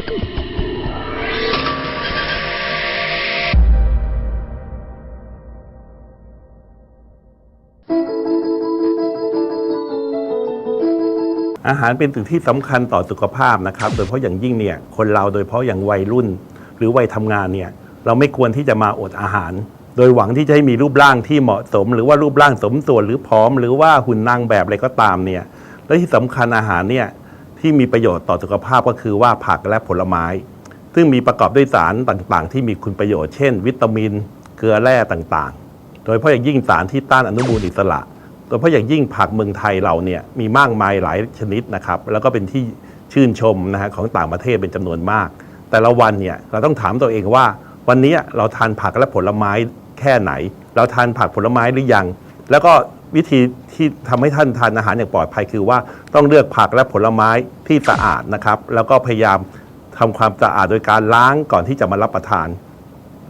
อาหารเป็นสิ่งที่สำคัญต่อสุขภาพนะครับ โดยเฉพาะอย่างยิ่งเนี่ยคนเราโดยเฉพาะอย่างวัยรุ่น หรือวัยทำงานเนี่ยเราไม่ควรที่จะมาอดอาหาร โดยหวังที่จะให้มีรูปร่างที่เหมาะสม หรือว่ารูปร่างสมส่วนหรือผอม หรือว่าหุ่นนางแบบอะไรก็ตามเนี่ยและที่สำคัญอาหารเนี่ย ที่มีประโยชน์ต่อสุขภาพก็คือว่าผักและผลไม้ ซึ่งมีประกอบด้วยสารต่างๆ ที่มีคุณประโยชน์เช่น วิตามิน เกลือแร่ต่างๆ โดยเฉพาะอย่างยิ่งสารที่ต้านอนุมูลอิสระ โดยเฉพาะอย่างยิ่งผักเมืองไทยเราเนี่ยมีมากมายหลายชนิดนะครับแล้วก็เป็นที่ชื่นชมนะฮะของต่างประเทศเป็นจำนวนมาก แต่ละวันเนี่ยเราต้องถามตัวเองว่า วันนี้เราทานผักและผลไม้แค่ไหน เราทานผักผลไม้หรือยัง แล้วก็ วิธีที่ทำให้ท่านทานอาหารอย่างปลอดภัยคือว่าต้องเลือกผักและผลไม้ที่สะอาดนะครับ แล้วก็พยายามทำความสะอาดโดยการล้างก่อนที่จะมารับประทาน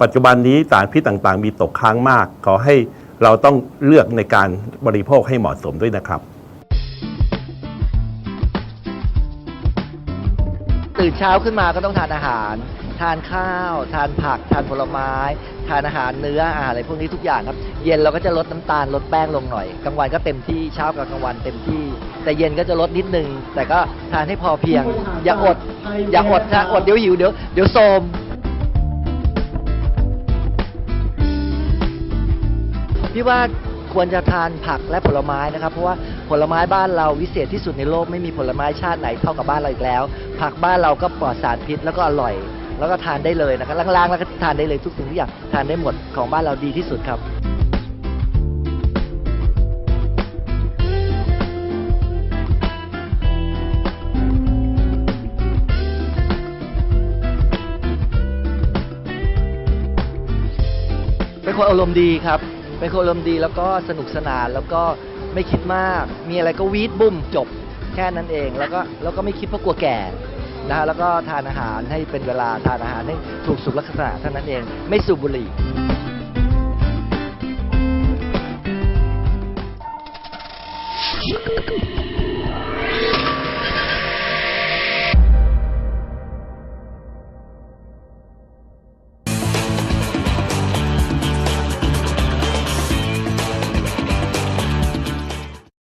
ปัจจุบันนี้สารพิษต่างๆ มีตกค้างมาก ขอให้เราต้องเลือกในการบริโภคให้เหมาะสมด้วยนะครับ ตื่นเช้าขึ้นมาก็ต้องทานอาหาร ทานข้าว ทานผัก ทานผลไม้ ทานอาหารเนื้ออาหารอะไรพวกนี้ทุกอย่างครับ เย็นเราก็จะลดน้ำตาลลดแป้งลงหน่อยกลางวันก็เต็มที่เช้ากับกลางวันเต็มที่ แต่เย็นก็จะลดนิดนึง แต่ก็ทานให้พอเพียง อย่าอด อย่าอดนะอดเดี๋ยวหิวเดี๋ยวเดี๋ยวโทรมพี่ว่าควรจะทานผักและผลไม้นะครับ เพราะว่าผลไม้บ้านเราวิเศษที่สุดในโลกไม่มีผลไม้ชาติไหนเท่ากับบ้านเราอีกแล้ว ผักบ้านเราก็ปลอดสารพิษแล้วก็อร่อย แล้วก็ทานได้เลยนะครับล้างๆแล้วก็ทานได้เลยทุกสิ่งทุกอย่างทานได้หมดของบ้านเราดีที่สุดครับเป็นคนอารมณ์ดีครับ เป็นคนอารมณ์ดีแล้วก็สนุกสนานแล้วก็ไม่คิดมาก มีอะไรก็วีดบุ้มจบแค่นั้นเอง แล้วก็แล้วก็ไม่คิดเพราะกลัวแก่ นะฮะแล้วก็ทานอาหารให้เป็นเวลาทานอาหารให้ถูกสุขลักษณะเท่านั้นเอง ไม่สูบบุหรี่